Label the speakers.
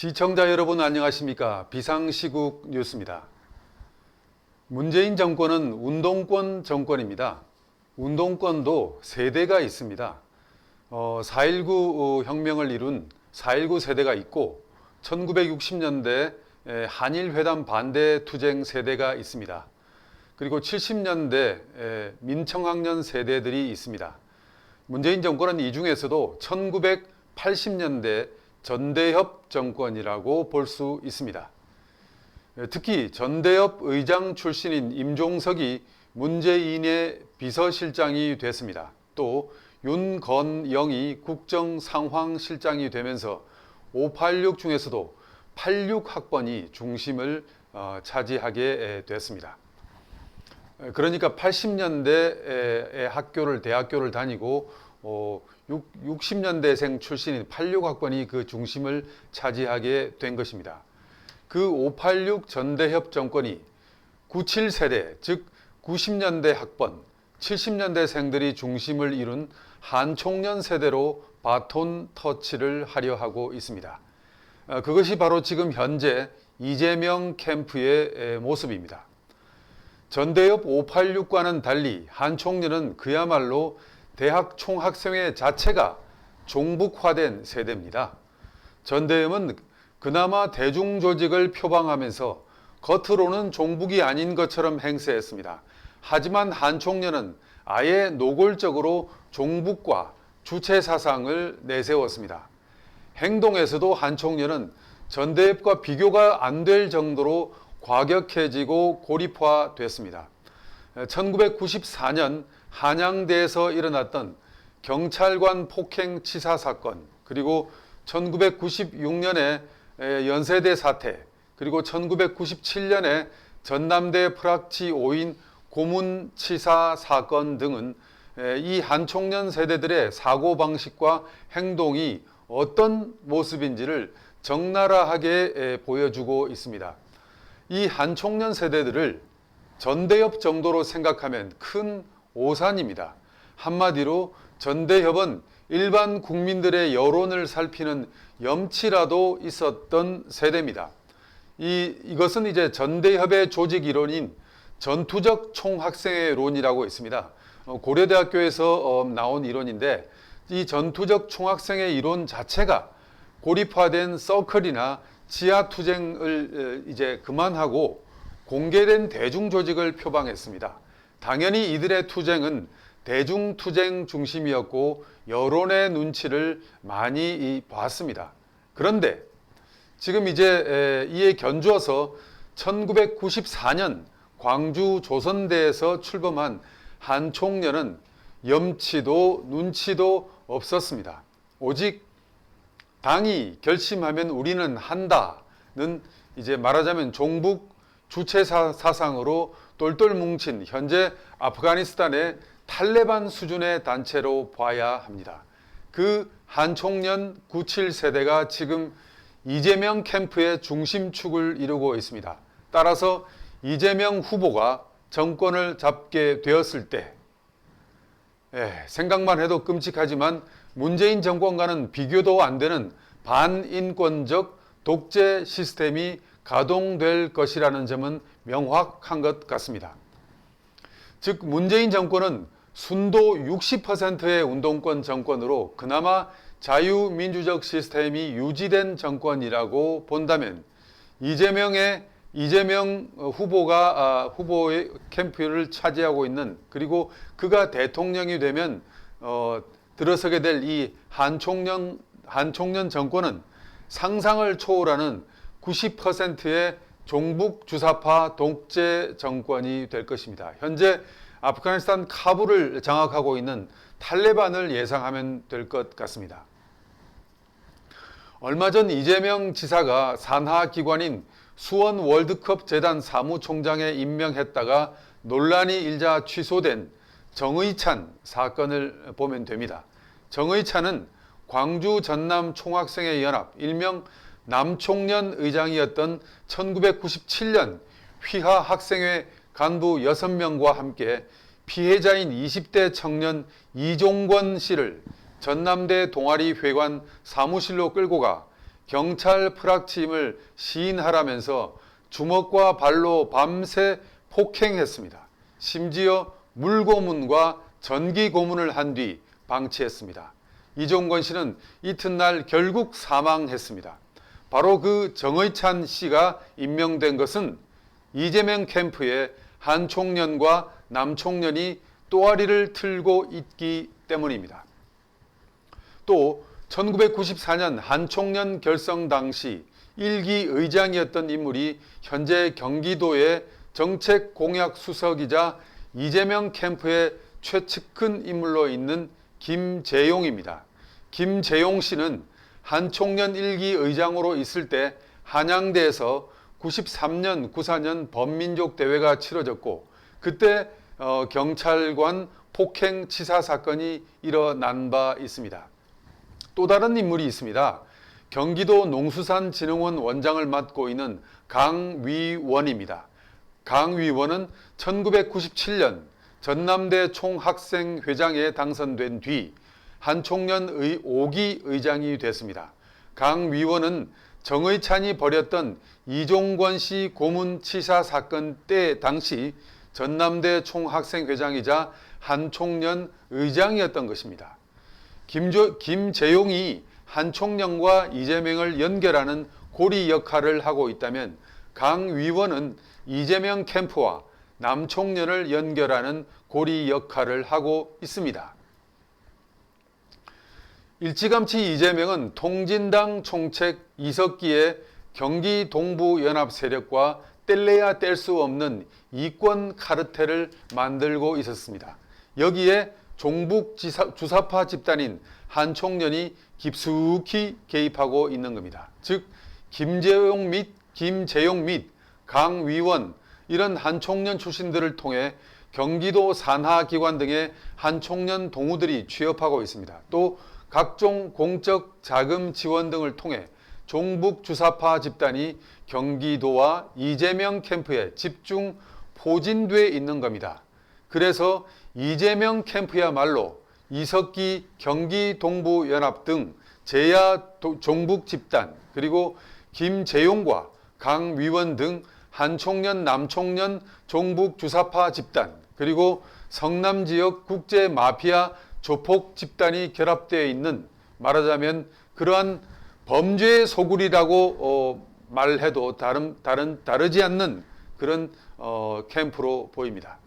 Speaker 1: 시청자 여러분 안녕하십니까? 비상시국 뉴스입니다. 문재인 정권은 운동권 정권입니다. 운동권도 세대가 있습니다. 어, 4.19 혁명을 이룬 4.19 세대가 있고 1960년대 한일회담 반대 투쟁 세대가 있습니다. 그리고 70년대 민청학년 세대들이 있습니다. 문재인 정권은 이 중에서도 1980년대 전대협 정권이라고 볼 수 있습니다. 특히 전대협 의장 출신인 임종석이 문재인의 비서실장이 됐습니다. 또 윤건영이 국정상황실장이 되면서 586 중에서도 86학번이 중심을 어, 차지하게 됐습니다. 그러니까 80년대에 학교를 대학교를 다니고 어, 60년대생 출신인 86학번이 그 중심을 차지하게 된 것입니다. 그 586 전대협 정권이 97세대 즉 90년대 학번 70년대생들이 중심을 이룬 한총년 세대로 바톤 터치를 하려 하고 있습니다. 어, 그것이 바로 지금 현재 이재명 캠프의 모습입니다. 전대협 586과는 달리 한총련은 그야말로 대학 총학생회 자체가 종북화된 세대입니다. 전대협은 그나마 대중조직을 표방하면서 겉으로는 종북이 아닌 것처럼 행세했습니다. 하지만 한총련은 아예 노골적으로 종북과 주체 사상을 내세웠습니다. 행동에서도 한총련은 전대협과 비교가 안 될 정도로 과격해지고 고립화됐습니다. 1994년 한양대에서 일어났던 경찰관 폭행 치사 사건, 그리고 1996년에 연세대 사태, 그리고 1997년에 전남대 프락치 5인 고문 치사 사건 등은 이 한총련 세대들의 사고 방식과 행동이 어떤 모습인지를 적나라하게 보여주고 있습니다. 이 한총련 세대들을 전대협 정도로 생각하면 큰 오산입니다. 한마디로 전대협은 일반 국민들의 여론을 살피는 염치라도 있었던 세대입니다. 이, 이것은 이제 전대협의 조직 이론인 전투적 총학생회론이라고 있습니다. 어, 고려대학교에서 어, 나온 이론인데 이 전투적 총학생회 이론 자체가 고립화된 서클이나 지하 투쟁을 이제 그만하고 공개된 대중 조직을 표방했습니다. 당연히 이들의 투쟁은 대중 투쟁 중심이었고 여론의 눈치를 많이 봤습니다. 그런데 지금 이제 이에 견주어서 1994년 광주 조선대에서 출범한 한 총련은 염치도 눈치도 없었습니다. 오직 당이 결심하면 우리는 한다는 이제 말하자면 종북 주체 사상으로 똘똘 뭉친 현재 아프가니스탄의 탈레반 수준의 단체로 봐야 합니다. 그 한총련 97세대가 지금 이재명 캠프의 중심축을 이루고 있습니다. 따라서 이재명 후보가 정권을 잡게 되었을 때 예, 생각만 해도 끔찍하지만 문재인 정권과는 비교도 안 되는 반인권적 독재 시스템이 가동될 것이라는 점은 명확한 것 같습니다. 즉 문재인 정권은 순도 60%의 운동권 정권으로 그나마 자유민주적 시스템이 유지된 정권이라고 본다면 이재명의 이재명 후보가 아, 후보의 캠프를 차지하고 있는 그리고 그가 대통령이 되면 어, 들어서게 될 이 한총련 한총련 정권은 상상을 초월하는 90%의 종북 주사파 독재 정권이 될 것입니다. 현재 아프가니스탄 카불을 장악하고 있는 탈레반을 예상하면 될 것 같습니다. 얼마 전 이재명 지사가 산하 기관인 수원 월드컵 재단 사무총장에 임명했다가 논란이 일자 취소된 정의찬 사건을 보면 됩니다. 정의찬은 광주 전남 총학생회 연합 일명 남총련 의장이었던 1997년 휘하 학생회 간부 6명과 함께 피해자인 20대 청년 이종권 씨를 전남대 동아리 회관 사무실로 끌고 가 경찰 프락침을 시인하라면서 주먹과 발로 밤새 폭행했습니다. 심지어 물고문과 전기고문을 한 뒤 방치했습니다. 이종건 씨는 이튿날 결국 사망했습니다. 바로 그 정의찬 씨가 임명된 것은 이재명 캠프에 한 총련과 남 총련이 또아리를 틀고 있기 때문입니다. 또 1994년 한 총련 결성 당시 일기 의장이었던 인물이 현재 경기도의 정책 공약 수석이자 이재명 캠프의 최측근 인물로 있는 김재용입니다. 김재용 씨는 한 총련 일기 의장으로 있을 때 한양대에서 93년, 94년 범민족 대회가 치러졌고 그때 어, 경찰관 폭행 치사 사건이 일어난 바 있습니다. 또 다른 인물이 있습니다. 경기도 농수산진흥원 원장을 맡고 있는 강위원입니다. 강위원은 1997년 전남대 총학생회장에 당선된 뒤 한총련의 5기 의장이 됐습니다. 강 위원은 정의찬이 벌였던 이종권 씨 고문치사 사건 때 당시 전남대 총학생회장이자 한총련 의장이었던 것입니다. 김조, 김재용이 한총련과 이재명을 연결하는 고리 역할을 하고 있다면 강 위원은 이재명 캠프와 남총련을 연결하는 고리 역할을 하고 있습니다. 일찌감치 이재명은 통진당 총책 이석기의 경기 동부 연합 세력과 뗄래야 뗄 수 없는 이권 카르텔을 만들고 있었습니다. 여기에 종북 지사, 주사파 집단인 한 총련이 깊숙이 개입하고 있는 겁니다. 즉 김재용 및 김재용 및 강위원 이런 한 총련 출신들을 통해 경기도 산하기관 등의 한총련 동우들이 취업하고 있습니다. 또 각종 공적 자금 지원 등을 통해 종북 주사파 집단이 경기도와 이재명 캠프에 집중 포진돼 있는 겁니다. 그래서 이재명 캠프야말로 이석기 경기 동부 연합 등 제야 종북 집단 그리고 김재용과 강위원 등 한총련 남총련 종북 주사파 집단 그리고 성남 지역 국제 마피아 조폭 집단이 결합되어 있는 말하자면 그러한 범죄의 소굴이라고 어, 말해도 다른 다른 다르지 않는 그런 어, 캠프로 보입니다.